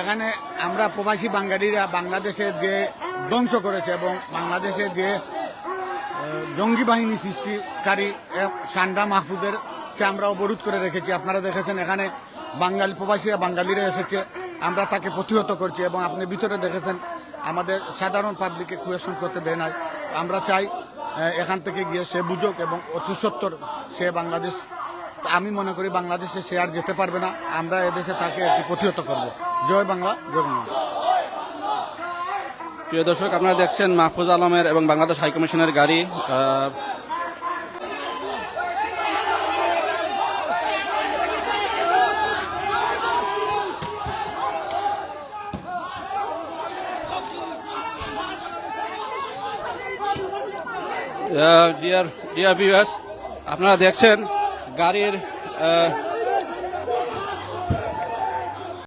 এখানে আমরা প্রবাসী বাঙালিরা বাংলাদেশে যে ধ্বংস করেছে এবং বাংলাদেশে যে জঙ্গি বাহিনী সৃষ্টিকারী সান্ডা মাহফুজেরকে আমরা অবরোধ করে রেখেছি। আপনারা দেখেছেন এখানে বাঙালি প্রবাসীরা, বাঙালিরা এসেছে। আমরা তাকে প্রতিহত করছি এবং আপনি ভিতরে দেখেছেন আমাদের সাধারণ পাবলিককে কুয়েশন করতে দেয় নাই। আমরা চাই এখান থেকে গিয়ে সে বুঝুক এবং অতি সত্তর সে বাংলাদেশ, আমি মনে করি বাংলাদেশে সে আর যেতে পারবে না। আমরা এদেশে তাকে একটু প্রতিহত করব। জয় বাংলা জয় বাংলা। প্রিয় দর্শক, আপনারা দেখছেন মাহফুজ আলমের এবং বাংলাদেশ হাইকমিশনের গাড়ি। ডিয়ার ডিয়ার ভিউয়ার্স আপনারা দেখছেন গাড়ির